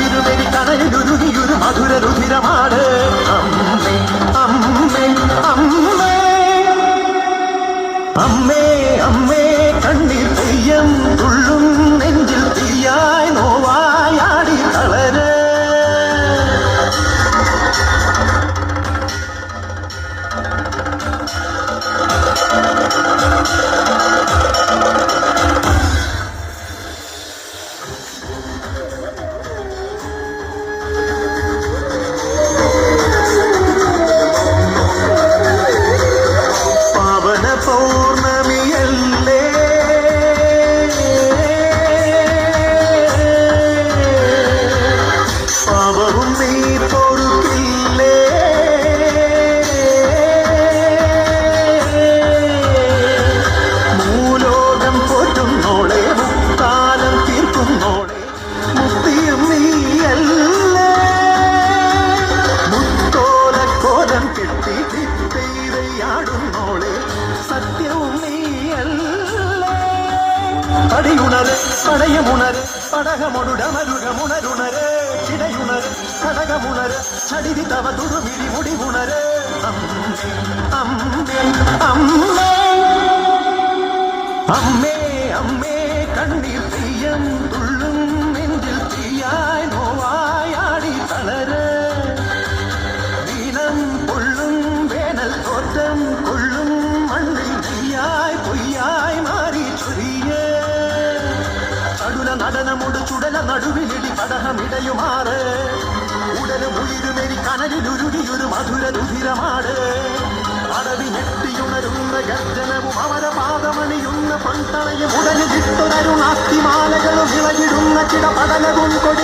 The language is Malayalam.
ഉയരുമെരി കണയിലുരുകിയൊരു മധുര രുധിരമാണ് അമ്മേ അമ്മേ അമ്മേ. അമ്മേ അമ്മേ കണ്ണീർ തെയ്യം തുള്ളും படியுணரு படையமுணரு படகமொடுடமருகமுணருணரு கிடையுணரு கடகமுணரு சடிதி தவ துருமிழி முடிவுணரு. அம்பே அம்பே அம்மே. നടനമൊട് ചുടല നടുവിലിടി കടഹമിടയുമാറ് ഉടലും ഉയിരുമെരി കനലിലുരുകിയൊരു മധുര രുധിരമാണ് അടവി ഞെട്ടിയുണരുന്ന ഗർജനവും അവര പാദമണിയുന്ന പന്തളയും ഉടലിട്ടൊരരുണാസ്തിമാലകളും ഇളകിടുന്ന ചിട പടലവും ഇടയും